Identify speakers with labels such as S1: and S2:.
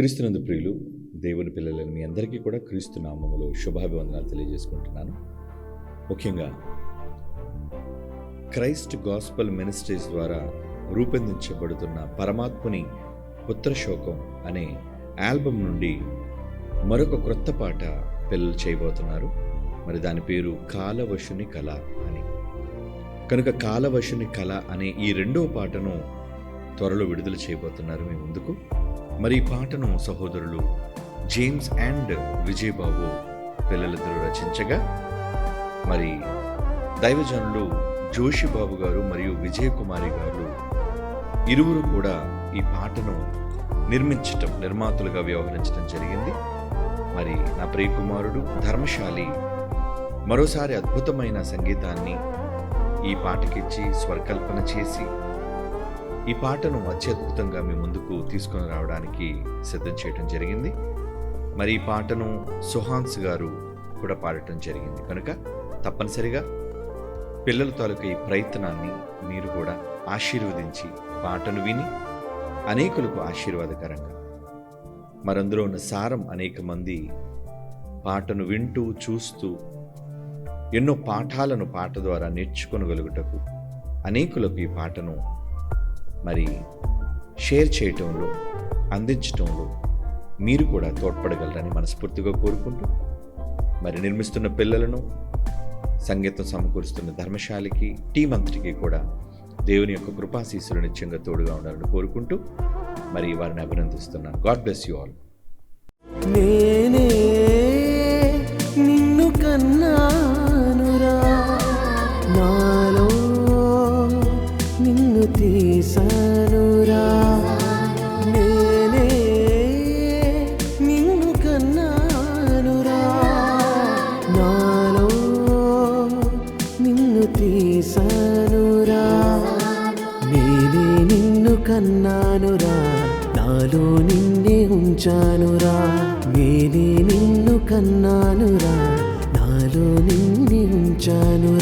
S1: క్రీస్తునందు ప్రియులు దేవుని పిల్లలని మీ అందరికీ కూడా క్రీస్తు నామములో శుభాభివందనాలు తెలియజేసుకుంటున్నాను. ముఖ్యంగా క్రైస్ట్ గాస్పల్ మినిస్ట్రీస్ ద్వారా రూపొందించబడుతున్న పరమాత్ముని పుత్రశోకం అనే ఆల్బమ్ నుండి మరొక క్రొత్త పాట పిల్లలు చేయబోతున్నారు. మరి దాని పేరు కాలవశుని కళ అని. కనుక కాలవశుని కళ అనే ఈ రెండో పాటను త్వరలో విడుదల చేయబోతున్నారు మీ ముందుకు. మరి ఈ పాటను సహోదరులు జేమ్స్ అండ్ విజయబాబు పిల్లలిద్దరూ రచించగా మరి దైవజనులు జోషిబాబు గారు మరియు విజయకుమారి గారు ఇరువురు కూడా ఈ పాటను నిర్మించటం నిర్మాతలుగా వ్యవహరించడం జరిగింది. మరి నా ప్రియకుమారుడు ధర్మశాలి మరోసారి అద్భుతమైన సంగీతాన్ని ఈ పాటకిచ్చి స్వరకల్పన చేసి ఈ పాటను అత్యద్భుతంగా మీ ముందుకు తీసుకొని రావడానికి సిద్ధం చేయడం జరిగింది. మరి ఈ పాటను సుహాన్స్ గారు కూడా పాడటం జరిగింది కనుక తప్పనిసరిగా పిల్లల తాలూకు ఈ ప్రయత్నాన్ని మీరు కూడా ఆశీర్వదించి పాటను విని అనేకులకు ఆశీర్వాదకరంగా మరందులో ఉన్న సారం అనేక మంది పాటను వింటూ చూస్తూ ఎన్నో పాఠాలను పాట ద్వారా నేర్చుకొనగలుగుటకు అనేకులకు ఈ పాటను మరి షేర్ చేయటంలో అందించటంలో మీరు కూడా తోడ్పడగలరని మనస్ఫూర్తిగా కోరుకుంటూ మరి నిర్మిస్తున్న పిల్లలను సంగీతం సమకూరుస్తున్న ధర్మశాలికి టీం అంతటికి కూడా దేవుని యొక్క కృపాశీసులు నిత్యంగా తోడుగా ఉండాలని కోరుకుంటూ మరి వారిని అభినందిస్తున్నాను. గాడ్ బ్లెస్ యూ ఆల్
S2: కన్నానురా. నాలో నిన్నే ఉంచానురా. నేనే నిన్ను కన్నానురా. నాలో నిన్నే ఉంచానురా.